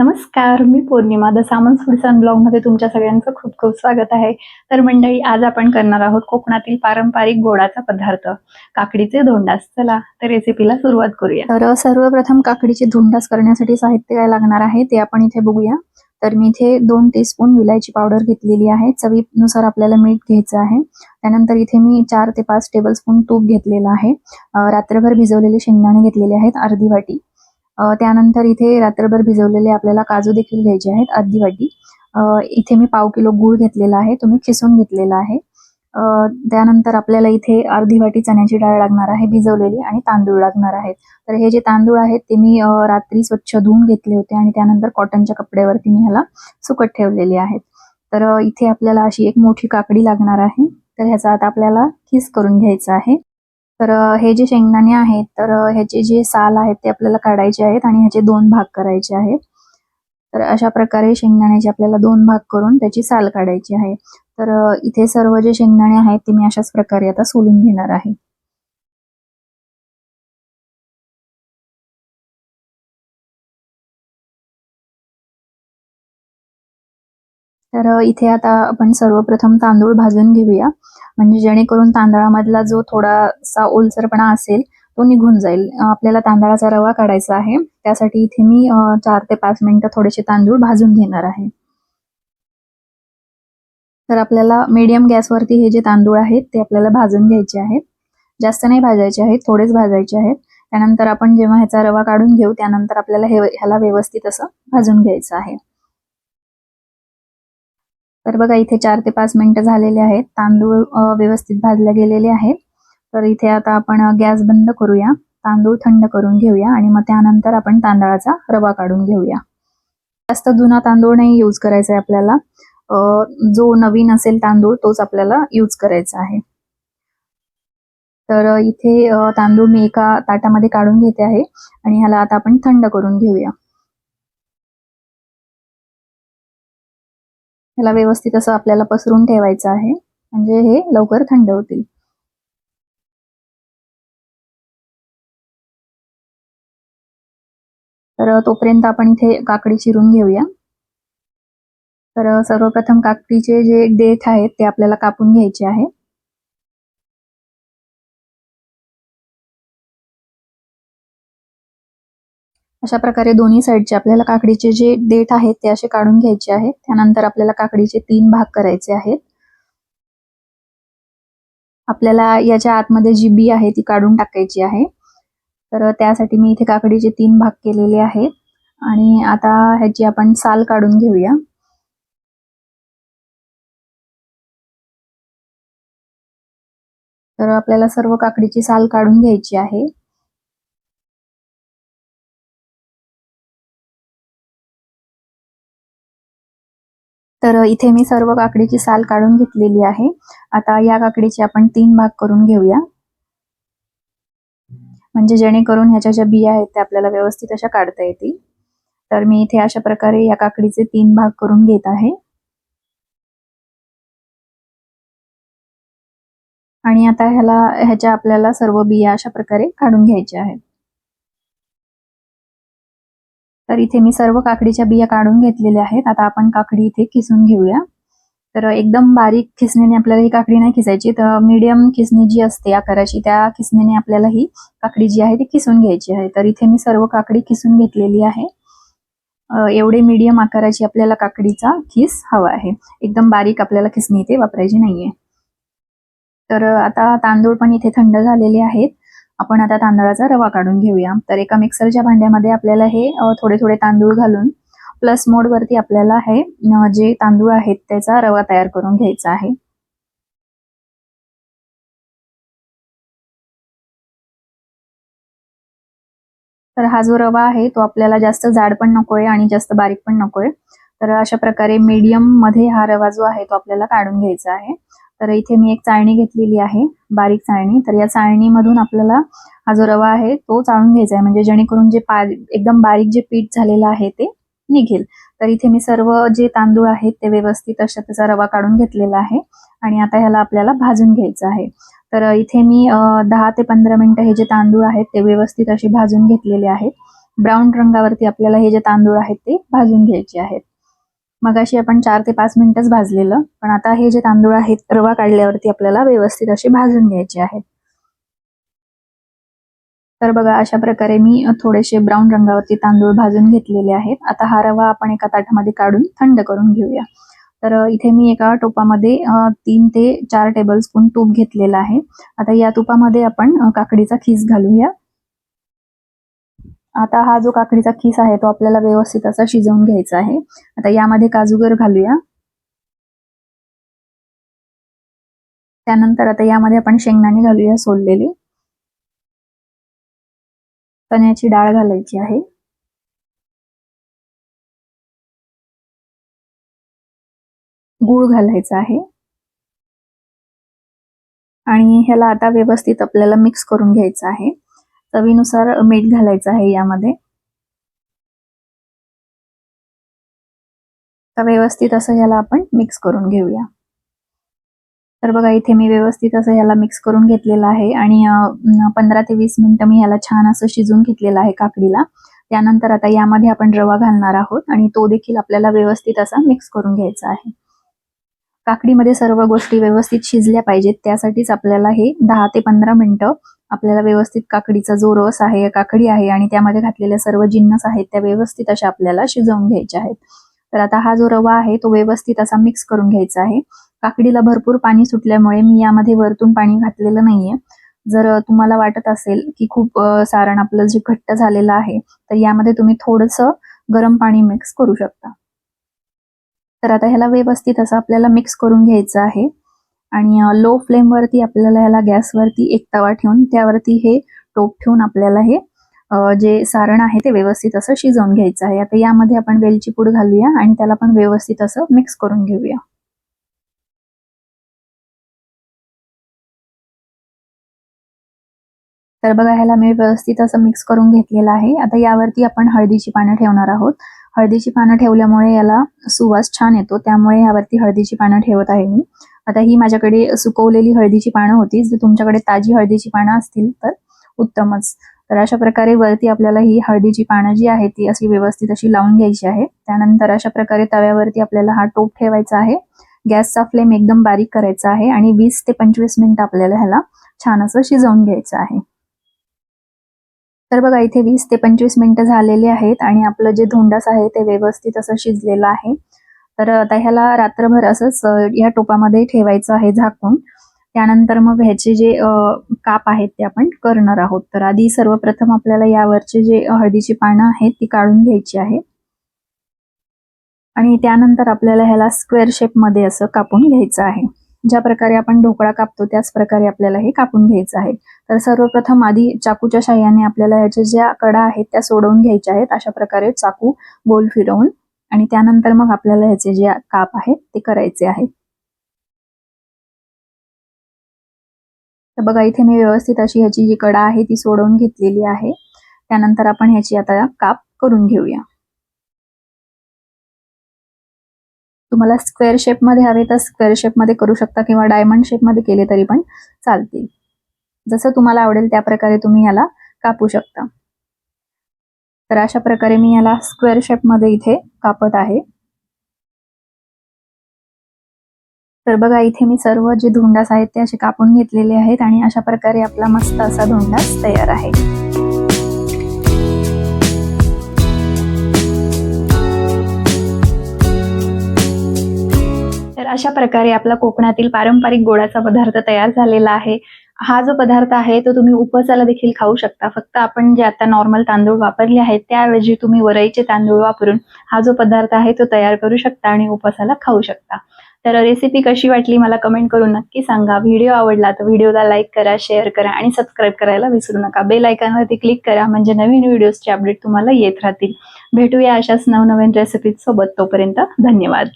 नमस्कार मी Pournima the Samant foods ब्लॉगमध्ये तुमच्या सगळ्यांचं खूप खूप स्वागत आहे. तर मंडळी आज आपण करणार आहोत कोकणातील पारंपरिक गोडाचा पदार्थ काकडीचे धोंडास. चला तर रेसिपीला सुरुवात करूया. तर सर्वप्रथम काकडीचे धोंडास करण्यासाठी साहित्य काय लागणार आहे ते आपण इथे बघूया. तर मी इथे दोन टीस्पून विलायची पावडर घेतलेली आहे. चवीनुसार आपल्याला मीठ घ्यायचं आहे. त्यानंतर इथे मी चार ते पाच टेबलस्पून तूप घेतलेलं आहे. रात्रभर भिजवलेले शेंगदाणे घेतलेले आहेत अर्धी वाटी. त्यानंतर इथे रात्रभर भिजवलेले आपल्याला काजू देखील घ्यायचे आहेत अर्धी वाटी. अ, इथे मी पाव किलो गूळ घेतलेला आहे तुम्ही खिसून घेतलेला आहे. अ, त्यानंतर आपल्याला इथे अर्धी वाटी चण्याची डाळ लागणार आहे भिजवलेली आणि तांदूळ लागणार आहेत. तर हे जे तांदूळ आहेत ते मी अ, रात्री स्वच्छ धुवून घेतले होते आणि त्यानंतर कॉटनच्या कपड्यावरती मी ह्याला सुकत ठेवलेले आहेत. तर इथे आपल्याला अशी एक मोठी काकडी लागणार आहे. तर ह्याचा आता आपल्याला खिस करून घ्यायचा आहे. तर हे जे शेंगदाणे आहेत तर ह्याचे जे साल आहेत ते आपल्याला काढायचे आहेत आणि ह्याचे दोन भाग करायचे आहेत. तर अशा प्रकारे शेंगदाण्याचे आपल्याला दोन भाग करून त्याची साल काढायची आहे. तर इथे सर्व जे शेंगदाणे आहेत ते मी अशाच प्रकारे आता सोलून घेणार आहे. तर इथे आता आपण सर्वप्रथम तांदूळ भाजून घेऊया. म्हणजे जेणेकरून तांदळामधला जो थोडासा ओलसरपणा असेल तो निघून जाईल. आपल्याला तांदळाचा रवा काढायचा आहे. त्यासाठी इथे मी चार ते पाच मिनिटं थोडेसे तांदूळ भाजून घेणार आहे. तर आपल्याला मीडियम गॅसवरती हे जे तांदूळ आहेत ते आपल्याला भाजून घ्यायचे आहेत. जास्त नाही भाजायचे आहेत थोडेच भाजायचे आहेत. त्यानंतर आपण जेव्हा ह्याचा रवा काढून घेऊ त्यानंतर आपल्याला हे ह्याला व्यवस्थित असं भाजून घ्यायचं आहे. तर बघा इथे चार ते पाच मिनिटं झालेले आहेत. तांदूळ व्यवस्थित भाजले गेलेले आहेत. तर इथे आता आपण गॅस बंद करूया. तांदूळ थंड करून घेऊया आणि मग त्यानंतर आपण तांदळाचा रवा काढून घेऊया. जास्त जुना तांदूळ नाही यूज करायचा आहे आपल्याला. जो नवीन असेल तांदूळ तोच आपल्याला यूज करायचा आहे. तर इथे तांदूळ मी एका ताटामध्ये काढून घेते आहे आणि ह्याला आता आपण थंड करून घेऊया. ह्याला व्यवस्थित असं आपल्याला पसरून ठेवायचं आहे. म्हणजे हे लवकर थंड होतील. तर तोपर्यंत आपण इथे काकडी चिरून घेऊया. तर सर्वप्रथम काकडीचे जे देठ आहेत ते आपल्याला कापून घ्यायचे आहे. अशा प्रकारे दोन्ही साईडचे आपल्याला काकडीचे जे देठ आहेत ते असे काढून घ्यायचे आहेत. त्यानंतर आपल्याला काकडीचे तीन भाग करायचे आहेत. आपल्याला याच्या आतमध्ये जी बी आहे ती काढून टाकायची आहे. तर त्यासाठी मी इथे काकडीचे तीन भाग केलेले आहेत. आणि आता ह्याची आपण साल काढून घेऊया. तर आपल्याला सर्व काकडीची साल काढून घ्यायची आहे. तर इथे मी सर्व काकडीची साल काढून घेतलेली आहे. आता या काकडीचे आपण तीन भाग करून घेऊया. म्हणजे जेणेकरून ह्याच्या ज्या बिया आहेत त्या आपल्याला व्यवस्थित अशा काढता येतील. तर मी इथे अशा प्रकारे या काकडीचे तीन भाग करून घेत आहे. आणि आता ह्याला ह्याच्या आपल्याला सर्व बिया अशा प्रकारे काढून घ्यायच्या आहेत. तर इथे मी सर्व काकडीच्या बिया काढून घेतलेल्या आहेत. आता आपण काकडी इथे किसून घेऊया. तर एकदम बारीक खिसणीने आपल्याला ही काकडी नाही खिसायची. तर मीडियम खिसणी जी असते आकाराची त्या खिसणीने आपल्याला ही काकडी जी आहे ती खिसून घ्यायची आहे. तर इथे मी सर्व काकडी खिसून घेतलेली आहे. एवढे मीडियम आकाराची आपल्याला काकडीचा खिस हवा आहे. एकदम बारीक आपल्याला खिसणी इथे वापरायची नाहीये. तर आता तांदूळ पण इथे थंड झालेले आहेत. आपण आता तांदळाचा रवा काढून घेऊया. तर एका मिक्सरच्या भांड्यामध्ये आपल्याला हे थोडे थोडे तांदूळ घालून प्लस मोड वरती आपल्याला हे जे तांदूळ आहेत त्याचा रवा तयार करून घ्यायचा आहे. तर हा जो रवा आहे तो आपल्याला जास्त जाड पण नकोय आणि जास्त बारीक पण नकोय. तर अशा प्रकारे मीडियममध्ये हा रवा जो आहे तो आपल्याला काढून घ्यायचा आहे. तर इथे मी एक चाळणी घेतलेली आहे बारीक चाळणी. तर या चाळणीमधून आपल्याला हा जो रवा आहे तो चाळून घ्यायचा आहे. म्हणजे जेणेकरून जे पा एकदम बारीक जे पीठ झालेलं आहे ते निघेल. तर इथे मी सर्व जे तांदूळ आहेत ते व्यवस्थित अशा त्याचा रवा काढून घेतलेला आहे आणि आता ह्याला आपल्याला भाजून घ्यायचं आहे. तर इथे मी दहा ते पंधरा मिनिटं हे जे तांदूळ आहेत ते व्यवस्थित असे भाजून घेतलेले आहेत. ब्राऊन रंगावरती आपल्याला हे जे तांदूळ आहेत ते भाजून घ्यायचे आहेत. मगाशी आपण चार ते पाच मिनिटच भाजलेलं पण आता हे जे तांदूळ आहेत रवा काढल्यावरती आपल्याला व्यवस्थित असे भाजून घ्यायचे आहेत तर बघा अशा प्रकारे मी थोडेसे ब्राऊन रंगावरती तांदूळ भाजून घेतलेले आहेत. आता हा रवा आपण एका ताटामध्ये काढून थंड करून घेऊया. तर इथे मी एका टोपामध्ये तीन ते चार टेबलस्पून तूप घेतलेलं आहे. आता या तुपामध्ये आपण काकडीचा खीस घालूया. आता हा जो काकडीचा खीस आहे तो आपल्याला व्यवस्थित असा शिजवून घ्यायचा आहे. आता यामध्ये काजूगर घालूया. त्यानंतर आता यामध्ये आपण शेंगदाणे घालूया सोललेली. चण्याची डाळ घालायची आहे. गूळ घालायचा आहे. आणि ह्याला आता व्यवस्थित आपल्याला मिक्स करून घ्यायचं आहे. चवीनुसार मीठ घालायचं आहे यामध्ये. व्यवस्थित असं ह्याला आपण मिक्स करून घेऊया. तर बघा इथे मी व्यवस्थित असं ह्याला मिक्स करून घेतलेलं आहे आणि पंधरा ते वीस मिनिटं मी ह्याला छान असं शिजून घेतलेलं आहे काकडीला. त्यानंतर आता यामध्ये आपण रवा घालणार आहोत आणि तो देखील आपल्याला व्यवस्थित असा मिक्स करून घ्यायचा आहे. काकडीमध्ये सर्व गोष्टी व्यवस्थित शिजल्या पाहिजेत त्यासाठीच आपल्याला हे दहा ते पंधरा मिनिटं आपल्याला व्यवस्थित काकडीचा जो रस आहे काकडी आहे आणि त्यामध्ये घातलेल्या सर्व जिन्नस आहेत त्या व्यवस्थित अशा आपल्याला शिजवून घ्यायच्या आहेत. तर आता हा जो रवा आहे तो व्यवस्थित असा मिक्स करून घ्यायचा आहे. काकडीला भरपूर पाणी सुटल्यामुळे मी यामध्ये वरतून पाणी घातलेलं नाहीये. जर तुम्हाला वाटत असेल की खूप सारण आपलं जे घट्ट झालेलं आहे तर यामध्ये तुम्ही थोडस गरम पाणी मिक्स करू शकता. तर आता ह्याला व्यवस्थित असं आपल्याला मिक्स करून घ्यायचं आहे. आणि लो फ्लेमवरती आपल्याला ह्याला गॅसवरती एक तवा ठेवून त्यावरती हे टोप ठेवून आपल्याला हे जे सारण आहे ते व्यवस्थित असं शिजवून घ्यायचं आहे. आता यामध्ये आपण वेलची पूड घालूया आणि त्याला पण व्यवस्थित असं मिक्स करून घेऊया. तर बघा ह्याला मी व्यवस्थित असं मिक्स करून घेतलेलं आहे. आता यावरती आपण हळदीची पानं ठेवणार आहोत. हळदीची पानं ठेवल्यामुळे याला सुवास छान येतो. त्यामुळे यावरती हळदीची पानं ठेवत आहे मी. आता ही माझ्याकडे सुकवलेली हळदीची पानं होती. जर तुमच्याकडे ताजी हळदीची पानं असतील तर उत्तमच. तर अशा प्रकारे वरती आपल्याला ही हळदीची पानं जी आहे ती अशी व्यवस्थित अशी लावून घ्यायची आहे. त्यानंतर अशा प्रकारे तव्यावरती आपल्याला हा टोप ठेवायचा आहे. गॅसचा फ्लेम एकदम बारीक करायचा आहे आणि वीस ते पंचवीस मिनिट आपल्याला ह्याला छान असं शिजवून घ्यायचं आहे. तर बघा इथे वीस ते पंचवीस मिनिटं झालेले आहेत आणि आपलं जे धोंडास आहे ते व्यवस्थित असं शिजलेलं आहे. तर आता ह्याला रात्रभर असंच या टोपामध्ये ठेवायचं आहे झाकून. त्यानंतर मग ह्याचे जे काप आहेत ते आपण करणार आहोत. तर आधी सर्वप्रथम आपल्याला यावरचे जे हळदीची पानं आहेत ती काढून घ्यायची आहे. आणि त्यानंतर आपल्याला ह्याला स्क्वेअर शेपमध्ये असं कापून घ्यायचं आहे. ज्या प्रकारे आपण ढोकळा कापतो त्याच प्रकारे आपल्याला हे कापून घ्यायचं आहे. तर सर्वप्रथम आधी चाकूच्या साह्याने आपल्याला ह्याच्या ज्या कडा आहेत त्या सोडवून घ्यायच्या आहेत. अशा प्रकारे चाकू गोल फिरवून आणि त्यानंतर मग आपल्याला ह्याचे जे काप आहेत ते करायचे आहेत. तर बघा इथे मी व्यवस्थित अशी ह्याची जी कडा आहे ती सोडवून घेतलेली आहे. त्यानंतर आपण ह्याची आता काप करून घेऊया. तुम्हाला स्क्वेअर शेपमध्ये हवे तर स्क्वेअर शेपमध्ये करू शकता किंवा डायमंड शेपमध्ये केले तरी पण चालतील. जसं तुम्हाला आवडेल त्या प्रकारे तुम्ही ह्याला कापू शकता. तर अशा प्रकारे मी याला स्क्वेअर शेपमध्ये इथे कापत आहे. तर बघा इथे मी सर्व जे धोंडास आहेत ते असे कापून घेतलेले आहेत आणि अशा प्रकारे आपला मस्त असा धोंडास तयार आहे. तर अशा प्रकारे आपला कोकणातील पारंपरिक गोडाचा पदार्थ तयार झालेला आहे. हा जो पदार्थ आहे तो तुम्ही उपवासाला देखील खाऊ शकता. फक्त आपण जे आता नॉर्मल तांदूळ वापरले आहेत त्याऐवजी तुम्ही वरईचे तांदूळ वापरून हा जो पदार्थ आहे तो तयार करू शकता आणि उपवासाला खाऊ शकता. तर रेसिपी कशी वाटली मला कमेंट करून नक्की सांगा. व्हिडिओ आवडला तर व्हिडिओला लाईक करा शेअर करा आणि सबस्क्राईब करायला विसरू नका. बेल आयकॉनवरती क्लिक करा म्हणजे नवीन व्हिडिओजचे अपडेट तुम्हाला येत राहतील. भेटूया अशाच नवनवीन रेसिपी सोबत. तोपर्यंत धन्यवाद.